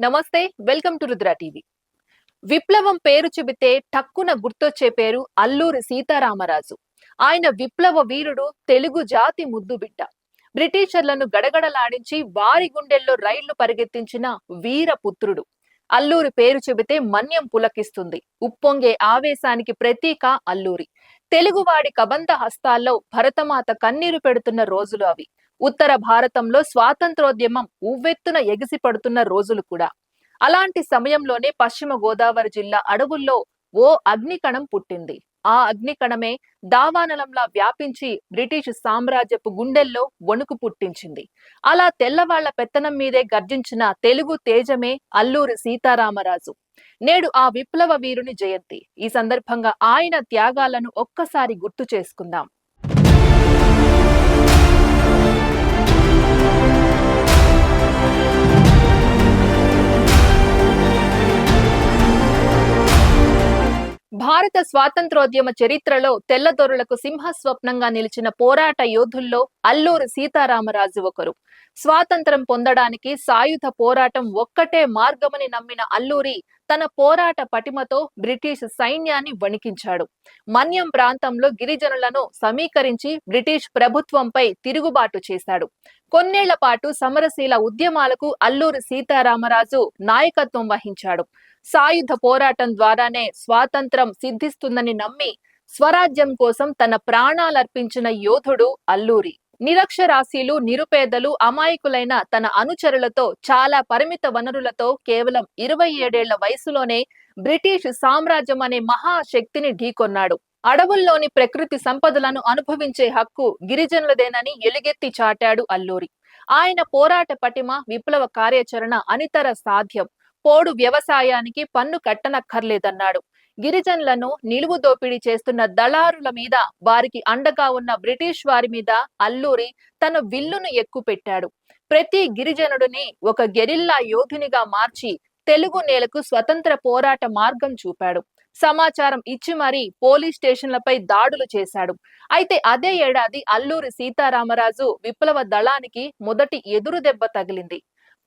నమస్తే welcome to Rudra TV. విప్లవం పేరు చెబితే టక్కున గుర్తొచ్చే పేరు అల్లూరి సీతారామరాజు. ఆయన విప్లవ వీరుడు తెలుగు జాతి ముద్దు బిడ్డ. బ్రిటిషర్లను గడగడలాడించి వారి గుండెల్లో రైళ్ళు పరిగెత్తించిన వీర పుత్రుడు. అల్లూరి పేరు చెబితే మన్యం పులకిస్తుంది. ఉప్పొంగే ఆవేశానికి ప్రతీక అల్లూరి. తెలుగువాడి కబంధ హస్తాల్లో భరతమాత కన్నీరు పెడుతున్న రోజులు అవి. ఉత్తర భారతంలో స్వాతంత్రోద్యమం ఉవ్వెత్తున ఎగిసిపడుతున్న రోజులు కూడా. అలాంటి సమయంలోనే పశ్చిమ గోదావరి జిల్లా అడవుల్లో ఓ అగ్నికణం పుట్టింది. ఆ అగ్నికణమే దావానలంలా వ్యాపించి బ్రిటిష్ సామ్రాజ్యపు గుండెల్లో వణుకు పుట్టించింది. అలా తెల్లవాళ్ళ పెత్తనం మీదే గర్జించిన తెలుగు తేజమే అల్లూరి సీతారామరాజు. నేడు ఆ విప్లవ వీరుని జయంతి. ఈ సందర్భంగా ఆయన త్యాగాలను ఒక్కసారి గుర్తు చేసుకుందాం. భారత స్వాతంత్రోద్యమ చరిత్రలో తెల్లదొరలకు సింహస్వప్నంగా నిలిచిన పోరాట యోధుల్లో అల్లూరి సీతారామరాజు ఒకరు. స్వాతంత్రం పొందడానికి సాయుధ పోరాటం ఒక్కటే మార్గమని నమ్మిన అల్లూరి తన పోరాట పటిమతో బ్రిటిష్ సైన్యాన్ని వణికించాడు. మన్యం ప్రాంతంలో గిరిజనులను సమీకరించి బ్రిటిష్ ప్రభుత్వంపై తిరుగుబాటు చేశాడు. కొన్నేళ్ళ పాటు సమరశీల ఉద్యమాలకు అల్లూరి సీతారామరాజు నాయకత్వం వహించాడు. సాయుధ పోరాటం ద్వారానే స్వాతంత్రం సిద్ధిస్తుందని నమ్మి స్వరాజ్యం కోసం తన ప్రాణాలర్పించిన యోధుడు అల్లూరి. నిరక్షరాశీలు నిరుపేదలు అమాయకులైన తన అనుచరులతో చాలా పరిమిత వనరులతో కేవలం ఇరవై ఏడేళ్ళ వయసులోనే బ్రిటిష్ సామ్రాజ్యం అనే మహాశక్తిని ఢీకొన్నాడు. అడవుల్లోని ప్రకృతి సంపదలను అనుభవించే హక్కు గిరిజనులదేనని ఎలుగెత్తి చాటాడు అల్లూరి. ఆయన పోరాట పటిమ విప్లవ కార్యాచరణ అనితర సాధ్యం. పోడు వ్యవసాయానికి పన్ను కట్టనక్కర్లేదన్నాడు. గిరిజనులను నిలువు దోపిడీ చేస్తున్న దళారుల మీద వారికి అండగా ఉన్న బ్రిటిష్ వారి మీద అల్లూరి తన విల్లును ఎక్కుపెట్టాడు. ప్రతి గిరిజనుడిని ఒక గెరిల్లా యోధునిగా మార్చి తెలుగు నేలకు స్వతంత్ర పోరాట మార్గం చూపాడు. సమాచారం ఇచ్చి మరీ పోలీస్ స్టేషన్లపై దాడులు చేశాడు. అయితే అదే ఏడాది అల్లూరి సీతారామరాజు విప్లవ దళానికి మొదటి ఎదురు దెబ్బ తగిలింది.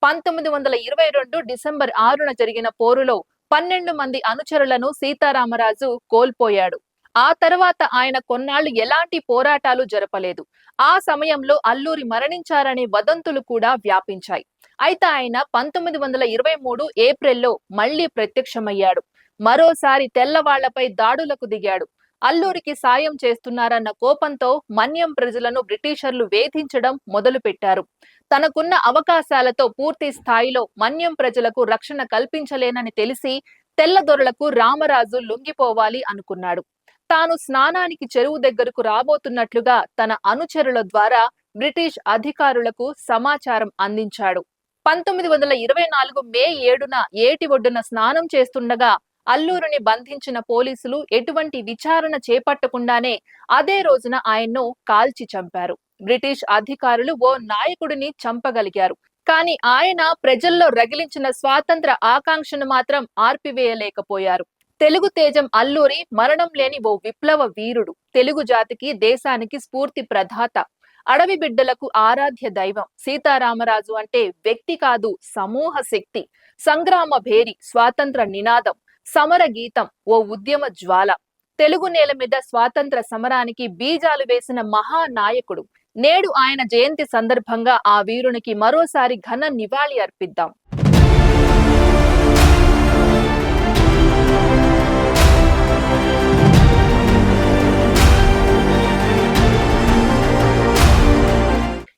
పంతొమ్మిది వందల ఇరవై రెండు డిసెంబర్ ఆరున జరిగిన పోరులో పన్నెండు మంది అనుచరులను సీతారామరాజు కోల్పోయాడు. ఆ తర్వాత ఆయన కొన్నాళ్ళు ఎలాంటి పోరాటాలు జరపలేదు. ఆ సమయంలో అల్లూరి మరణించారనే వదంతులు కూడా వ్యాపించాయి. అయితే ఆయన పంతొమ్మిది వందల ఇరవై మూడు ఏప్రిల్లో మళ్ళీ ప్రత్యక్షమయ్యాడు. మరోసారి తెల్లవాళ్ళపై దాడులకు దిగాడు. అల్లూరికి సాయం చేస్తున్నారన్న కోపంతో మన్యం ప్రజలను బ్రిటిషర్లు వేధించడం మొదలుపెట్టారు. తనకున్న అవకాశాలతో పూర్తి స్థాయిలో మన్యం ప్రజలకు రక్షణ కల్పించలేనని తెలిసి తెల్లదొరలకు రామరాజు లొంగిపోవాలి అనుకున్నాడు. తాను స్నానానికి చెరువు దగ్గరకు రాబోతున్నట్లుగా తన అనుచరుల ద్వారా బ్రిటిష్ అధికారులకు సమాచారం అందించాడు. పంతొమ్మిది వందల ఇరవై నాలుగు మే ఏడున ఏటి ఒడ్డున స్నానం చేస్తుండగా అల్లూరుని బంధించిన పోలీసులు ఎటువంటి విచారణ చేపట్టకుండానే అదే రోజున ఆయన్ను కాల్చి చంపారు. బ్రిటిష్ అధికారులు ఓ నాయకుడిని చంపగలిగారు. కానీ ఆయన ప్రజల్లో రగిలించిన స్వాతంత్ర ఆకాంక్షను మాత్రం ఆర్పివేయలేకపోయారు. తెలుగు తేజం అల్లూరి మరణం లేని ఓ విప్లవ వీరుడు తెలుగు జాతికి దేశానికి స్ఫూర్తి ప్రధాత. అడవి బిడ్డలకు ఆరాధ్య దైవం సీతారామరాజు అంటే వ్యక్తి కాదు సమూహ శక్తి. సంగ్రామ భేరి స్వాతంత్ర నినాదం. సమర గీతం ఓ ఉద్యమ జ్వాల. తెలుగు నేల మీద స్వాతంత్ర సమరానికి బీజాలు వేసిన మహానాయకుడు. నేడు ఆయన జయంతి సందర్భంగా ఆ వీరునికి మరోసారి ఘన నివాళి అర్పిద్దాం.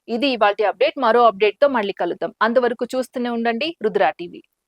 ఇది ఇవాటి అప్డేట్. మరో అప్డేట్తో మళ్ళీ కలుద్దాం. అంతవరకు చూస్తూనే ఉండండి. రుద్రా టీవీ.